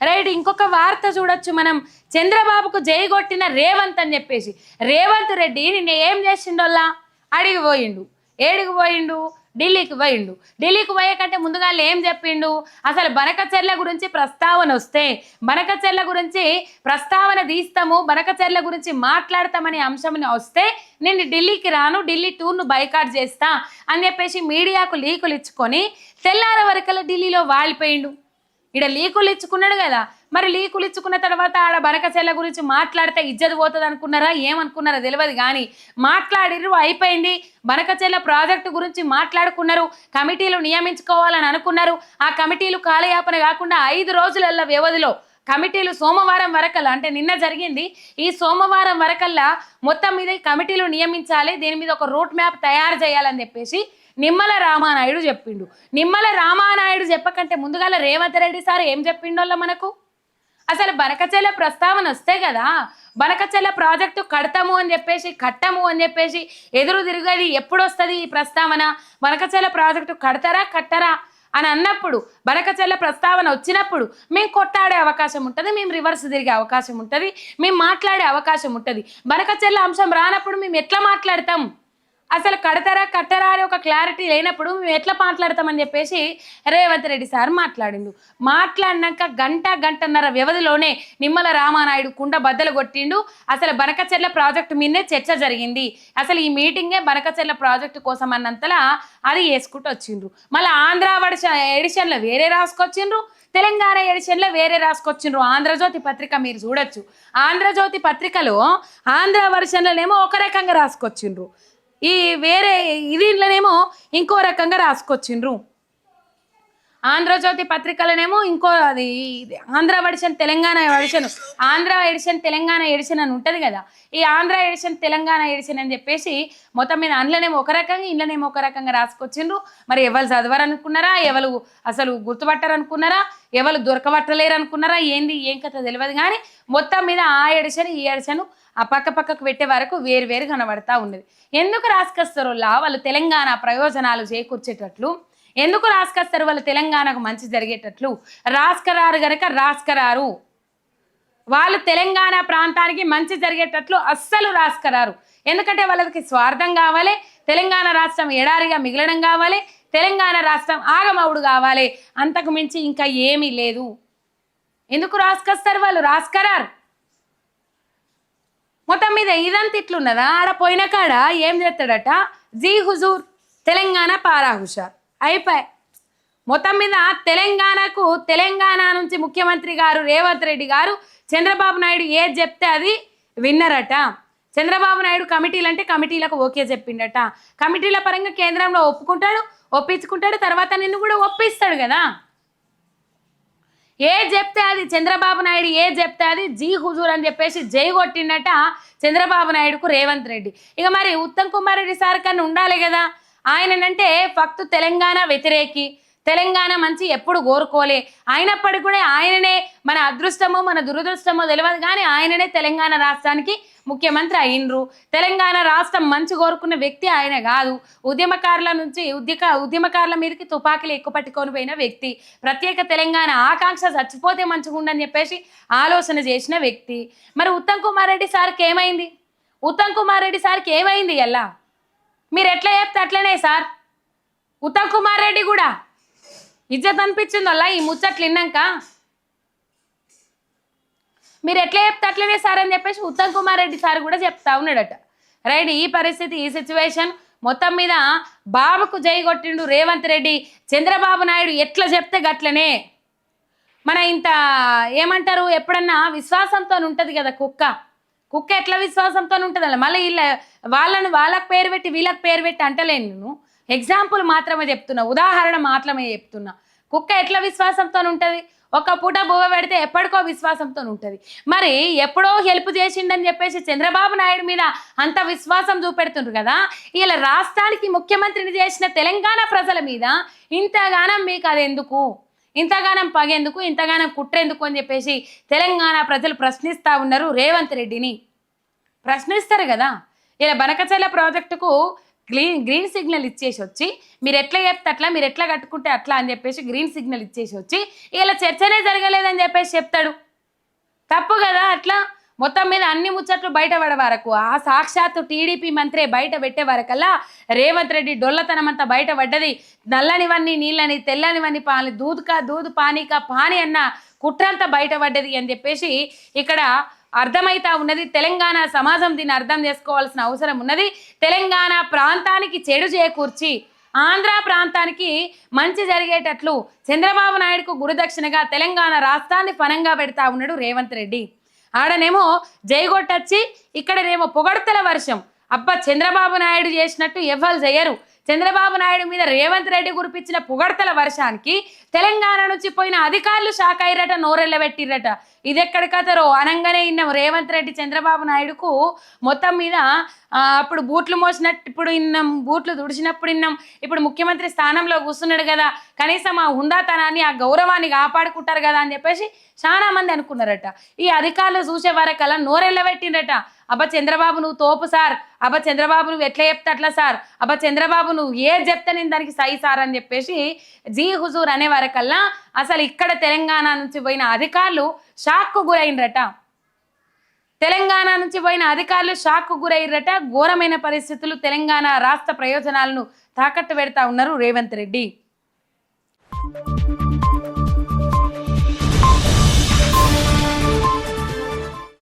Right ఇంకొక వార్త చూడొచ్చు మనం. చంద్రబాబుకు జై కొట్టిన రేవంత్ అని చెప్పేసి. రేవంత్ రెడ్డి నిన్న ఏం చేసిండోల్లా? అడిగి పోయిండు. ఏడికి పోయిండు? ఢిల్లీకి పోయిండు. ఢిల్లీకి పోయేకంటే ముందుగా ఏం చెప్పిండు? అసలు బనకచెర్ల గురించి ప్రస్తావన వస్తే బనకచెర్ల గురించి ప్రస్తావన తీస్తాము బనకచెర్ల గురించి మాట్లాడతామనే అంశం వస్తే నేను ఢిల్లీకి రాను ఢిల్లీ టూర్ను బైకాట్ చేస్తా అని చెప్పేసి మీడియాకు లీకులు ఇచ్చుకొని తెల్లార వరకల్లా ఢిల్లీలో వాలిపోయిండు. ఈడ లీకులు ఇచ్చుకున్నాడు కదా. మరి లీకులు ఇచ్చుకున్న తర్వాత ఆడ బనకచెల్ల గురించి మాట్లాడితే ఇజ్జత్ పోతుంది అనుకున్నారా ఏమనుకున్నారా తెలియదు కానీ మాట్లాడిర్రు అయిపోయింది. బనకచెల్ల ప్రాజెక్టు గురించి మాట్లాడుకున్నారు కమిటీలు నియమించుకోవాలని అనుకున్నారు. ఆ కమిటీలు కాలయాపన కాకుండా ఐదు రోజులల్లో వ్యవధిలో కమిటీలు సోమవారం వరకల్లా అంటే నిన్న జరిగింది. ఈ సోమవారం వరకల్లా మొత్తం మీద కమిటీలు నియమించాలి దీని మీద ఒక రూట్ మ్యాప్ తయారు చేయాలని చెప్పేసి నిమ్మల రామానాయుడు చెప్పిండు. నిమ్మల రామానాయుడు చెప్పకంటే ముందుగాల రేవంత్ రెడ్డి సార్ ఏం చెప్పిండోళ్ళ మనకు? అసలు బనకచెల ప్రస్తావన వస్తే కదా బనకచెల ప్రాజెక్టు కడతాము అని చెప్పేసి కట్టము అని చెప్పేసి ఎదురు తిరిగేది ఎప్పుడు వస్తుంది ఈ ప్రస్తావన? బనకచెల ప్రాజెక్టు కడతారా కట్టరా? అని అన్నప్పుడు బనకచెల్ల ప్రస్తావన వచ్చినప్పుడు మేము కొట్టాడే అవకాశం ఉంటుంది మేము రివర్స్ తిరిగే అవకాశం ఉంటుంది మేము మాట్లాడే అవకాశం ఉంటుంది. బనకచెల్ల అంశం రానప్పుడు మేము ఎట్లా మాట్లాడతాం? అసలు కడతారా కట్టరా అని ఒక క్లారిటీ లేనప్పుడు మేము ఎట్లా మాట్లాడతామని చెప్పేసి రేవంత్ రెడ్డి సార్ మాట్లాడిండు. మాట్లాడినాక గంట గంటన్నర వ్యవధిలోనే నిమ్మల రామానాయుడు కుండ బద్దలు కొట్టిండు. అసలు బనకచెర్ల ప్రాజెక్టు మీదనే చర్చ జరిగింది. అసలు ఈ మీటింగే బనకచెర్ల ప్రాజెక్టు కోసం అన్నంతలా అది వేసుకుంటూ వచ్చిండ్రు. మళ్ళీ ఆంధ్ర ఎడిషన్లో వేరే రాసుకొచ్చిండ్రు. తెలంగాణ ఎడిషన్లో వేరే రాసుకొచ్చిండ్రు. ఆంధ్రజ్యోతి పత్రిక మీరు చూడొచ్చు. ఆంధ్రజ్యోతి పత్రికలో ఆంధ్ర వర్షన్లనేమో ఒక రకంగా రాసుకొచ్చిండ్రు. ఈ వేరే దీంట్లోనేమో ఇంకో రకంగా రాసుకొచ్చిండ్రు. ఆంధ్రజ్యోతి పత్రికలనేమో ఇంకో అది ఇది Andhra edition Telangana edition Andhra edition Telangana edition అని ఉంటుంది కదా. ఈ ఆంధ్ర ఎడిషన్ తెలంగాణ ఎడిషన్ అని చెప్పేసి మొత్తం మీద అందులోనేమో ఒక రకంగా ఇండ్లనేమో ఒక రకంగా రాసుకొచ్చిండ్రు. మరి ఎవరు చదవరనుకున్నారా? ఎవరు అసలు గుర్తుపట్టారనుకున్నారా? ఎవరు దొరకబట్టలేరు అనుకున్నారా ఏంది? ఏం కథ తెలియదు కానీ మొత్తం మీద ఆ ఎడిషన్ ఈ ఎడిషన్ ఆ పక్క పక్కకు పెట్టే వరకు వేరు వేరు కనబడతా ఉన్నది. ఎందుకు రాసుకొస్తారో వాళ్ళు తెలంగాణ ప్రయోజనాలు చేకూర్చేటట్లు ఎందుకు రాసుకొస్తారు వాళ్ళు? తెలంగాణకు మంచి జరిగేటట్లు. రాసుకరారు గనక రాసుకరారు. వాళ్ళు తెలంగాణ ప్రాంతానికి మంచి జరిగేటట్లు అస్సలు రాసుకరారు. ఎందుకంటే వాళ్ళకి స్వార్థం కావాలి తెలంగాణ రాష్ట్రం ఎడారిగా మిగలడం కావాలి తెలంగాణ రాష్ట్రం ఆగమవుడు కావాలి. అంతకు మించి ఇంకా ఏమీ లేదు. ఎందుకు రాసుకొస్తారు వాళ్ళు? రాసుకరారు. మొత్తం మీద ఇదంతా ఇట్లున్నదా? ఆడ పోయిన కాడ ఏం చేస్తాడట? జీ హుజూర్ తెలంగాణ పారా హుషార్ అయిపోయి మొత్తం మీద తెలంగాణకు తెలంగాణ నుంచి ముఖ్యమంత్రి గారు రేవంత్ రెడ్డి గారు చంద్రబాబు నాయుడు ఏది చెప్తే అది విన్నరట. చంద్రబాబు నాయుడు కమిటీలు అంటే కమిటీలకు ఓకే చెప్పిండట. కమిటీల పరంగా కేంద్రంలో ఒప్పుకుంటాడు ఒప్పించుకుంటాడు తర్వాత నిన్ను కూడా ఒప్పిస్తాడు కదా. ఏ చెప్తే అది చంద్రబాబు నాయుడు ఏ చెప్తే అది జీ హుజూర్ అని చెప్పేసి జై కొట్టిండట చంద్రబాబు నాయుడుకు రేవంత్ రెడ్డి. ఇక మరి ఉత్తమ్ కుమార్ రెడ్డి సార్ కన్నా ఉండాలి కదా. ఆయననంటే ఫక్తు తెలంగాణ వ్యతిరేకి. తెలంగాణ మంచి ఎప్పుడు కోరుకోలే. అయినప్పటికీ కూడా ఆయననే మన అదృష్టమో మన దురదృష్టమో తెలియదు కానీ ఆయననే తెలంగాణ రాష్ట్రానికి ముఖ్యమంత్రి అయినరు తెలంగాణ రాష్ట్రం మంచి కోరుకున్న వ్యక్తి ఆయన కాదు. ఉద్యమకారుల నుంచి ఉద్యక ఉద్యమకారుల మీదకి తుపాకీలు ఎక్కువ పట్టుకొని పోయిన వ్యక్తి. ప్రత్యేక తెలంగాణ ఆకాంక్ష చచ్చిపోతే మంచిగుండని చెప్పేసి ఆలోచన చేసిన వ్యక్తి. మరి ఉత్తమ్ కుమార్ రెడ్డి సార్కి ఏమైంది? ఉత్తమ్ కుమార్ రెడ్డి సార్కి ఏమైంది ఎలా మీరు ఎట్లా సార్. ఉత్తమ్ కుమార్ రెడ్డి కూడా. ఇజ్జత్ అనిపించింది అలా ఈ ముచ్చట్లు విన్నాక. మీరు ఎట్లా చెప్తే అట్లనే సార్ అని చెప్పేసి ఉత్తమ్ కుమార్ రెడ్డి సార్ కూడా చెప్తా ఉన్నాడట. రైట్ ఈ పరిస్థితి ఈ సిచ్యువేషన్ మొత్తం మీద బాబుకు జై కొట్టిండు రేవంత్ రెడ్డి. చంద్రబాబు నాయుడు ఎట్లా చెప్తే గట్లనే. మన ఇంత ఏమంటారు ఎప్పుడన్నా విశ్వాసంతో ఉంటుంది కదా కుక్క. కుక్క ఎట్లా విశ్వాసంతో ఉంటుంది అలా మళ్ళీ వీళ్ళ వాళ్ళను వాళ్ళకి పేరు పెట్టి వీళ్ళకి పేరు పెట్టి అంటలేను నేను. ఎగ్జాంపుల్ మాత్రమే చెప్తున్నా. ఉదాహరణ మాత్రమే చెప్తున్నా. కుక్క ఎట్లా విశ్వాసంతో ఉంటుంది? ఒక పూట బువ్వ పెడితే ఎప్పటికో విశ్వాసంతో ఉంటుంది. మరి ఎప్పుడో హెల్ప్ చేసిండని చెప్పేసి చంద్రబాబు నాయుడు మీద అంత విశ్వాసం చూపెడుతుండ్రు కదా? ఇలా రాష్ట్రానికి ముఖ్యమంత్రిని చేసిన తెలంగాణ ప్రజల మీద ఇంతగానం మీకు అది ఎందుకు ఇంతగానం పగేందుకు ఇంతగానం కుట్రేందుకు అని చెప్పేసి తెలంగాణ ప్రజలు ప్రశ్నిస్తూ ఉన్నారు రేవంత్ రెడ్డిని. ప్రశ్నిస్తారు కదా. ఇలా బనకచర్ల ప్రాజెక్టుకు గ్రీన్ గ్రీన్ సిగ్నల్ ఇచ్చేసి వచ్చి మీరు ఎట్లా చెప్తే అట్లా మీరు ఎట్లా కట్టుకుంటే అట్లా అని చెప్పేసి గ్రీన్ సిగ్నల్ ఇచ్చేసి వచ్చి ఇలా చర్చనే జరగలేదని చెప్పేసి చెప్తాడు. తప్పు కదా అట్లా. మొత్తం మీద అన్ని ముచ్చట్లు బయట పడే వరకు ఆ సాక్షాత్తు టీడీపీ మంత్రే బయట పెట్టే వరకల్లా రేవంత్ రెడ్డి డొల్లతనం అంతా బయట పడ్డది. నల్లనివన్నీ నీళ్ళని తెల్లనివన్నీ పాని దూదుకా దూదు పానీకా పాని అన్న కుట్రంతా బయట పడ్డది అని చెప్పేసి ఇక్కడ అర్థమైతా ఉన్నది. తెలంగాణ సమాజం దీన్ని అర్థం చేసుకోవాల్సిన అవసరం ఉన్నది. తెలంగాణ ప్రాంతానికి చెడు చేకూర్చి ఆంధ్ర ప్రాంతానికి మంచి జరిగేటట్లు చంద్రబాబు నాయుడుకు గురుదక్షిణగా తెలంగాణ రాష్ట్రాన్ని ఫనంగా పెడతా ఉన్నాడు రేవంత్ రెడ్డి. ఆడనేమో జైగొట్టచ్చి ఇక్కడనేమో పొగడతల వర్షం. అబ్బా చంద్రబాబు నాయుడు చేసినట్టు ఎవ్వరు చేయరు చంద్రబాబు నాయుడు మీద రేవంత్ రెడ్డి కురిపించిన పొగడ్తల వర్షానికి తెలంగాణ నుంచి పోయిన అధికారులు షాక్ అయ్యారట నోరెళ్ళబెట్టిరట. ఇది ఎక్కడ కథరో? అనంగానే ఇన్నాం రేవంత్ రెడ్డి చంద్రబాబు నాయుడుకు మొత్తం మీద అప్పుడు బూట్లు మోసినట్టు ఇప్పుడు ఇన్నాం బూట్లు తుడిచినప్పుడు ఇన్నాం. ఇప్పుడు ముఖ్యమంత్రి స్థానంలో కూర్చున్నాడు కదా కనీసం ఆ హుందాతనాన్ని ఆ గౌరవాన్ని కాపాడుకుంటారు కదా అని చెప్పేసి చాలా మంది అనుకున్నారట. ఈ అధికారులు చూసే వరకల్లా నోరెళ్ళబెట్టిండట అబ్బా చంద్రబాబు నువ్వు తోపు సార్. అబ్బా చంద్రబాబు నువ్వు ఎట్లా చెప్తే అట్లా సార్. అబ్బా చంద్రబాబు నువ్వు ఏది చెప్తే నేను దానికి సై సార్ అని చెప్పేసి జీ హుజూర్ అనే వరకల్లా అసలు ఇక్కడ తెలంగాణ నుంచి పోయిన అధికారులు షాక్కు గురైనరట. తెలంగాణ నుంచి పోయిన అధికారులు షాక్కు గురైరట ఘోరమైన పరిస్థితులు తెలంగాణ రాష్ట్ర ప్రయోజనాలను తాకట్టు పెడతా ఉన్నారు రేవంత్ రెడ్డి.